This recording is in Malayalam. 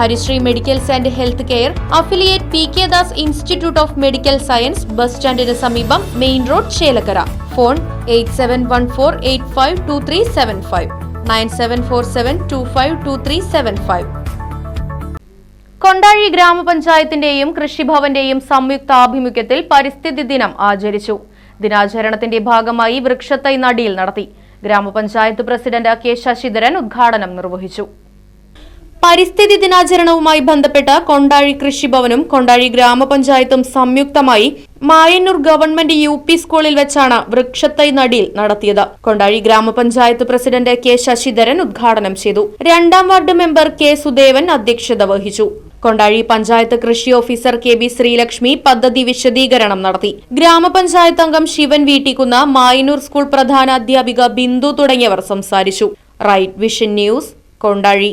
Harishree medicals and health care affiliate P K Das institute of medical science bus സ്റ്റാൻഡിന് സമീപം main road Chelakkara. Phone eight seven one four eight five two three seven five. Nine seven four seven two five two three seven five. Kondazhi ഗ്രാമപഞ്ചായത്തിന്റെയും കൃഷിഭവന്റെയും സംയുക്താഭിമുഖ്യത്തിൽ പരിസ്ഥിതി ദിനം ആചരിച്ചു. ദിനാചരണത്തിന്റെ ഭാഗമായി വൃക്ഷത്തൈ നടിയിൽ നടത്തി. ഗ്രാമപഞ്ചായത്ത് പ്രസിഡന്റ് കെ ശശിധരൻ ഉദ്ഘാടനം നിർവഹിച്ചു. പരിസ്ഥിതി ദിനാചരണവുമായി ബന്ധപ്പെട്ട് കൊണ്ടാഴി കൃഷിഭവനും കൊണ്ടാഴി ഗ്രാമപഞ്ചായത്തും സംയുക്തമായി മായന്നൂർ ഗവൺമെന്റ് യു പി സ്കൂളിൽ വെച്ചാണ് വൃക്ഷത്തൈ നടീൽ നടത്തിയത്. കൊണ്ടാഴി ഗ്രാമപഞ്ചായത്ത് പ്രസിഡന്റ് കെ ശശിധരൻ ഉദ്ഘാടനം ചെയ്തു. രണ്ടാം വാർഡ് മെമ്പർ കെ സുദേവൻ അധ്യക്ഷത വഹിച്ചു. കൊണ്ടാഴി പഞ്ചായത്ത് കൃഷി ഓഫീസർ കെ ബി ശ്രീലക്ഷ്മി പദ്ധതി വിശദീകരണം നടത്തി. ഗ്രാമപഞ്ചായത്ത് അംഗം ശിവൻ വീട്ടിക്കുന്ന മായന്നൂർ സ്കൂൾ പ്രധാന അധ്യാപിക ബിന്ദു തുടങ്ങിയവർ സംസാരിച്ചു. Right Vision News Kondazhi.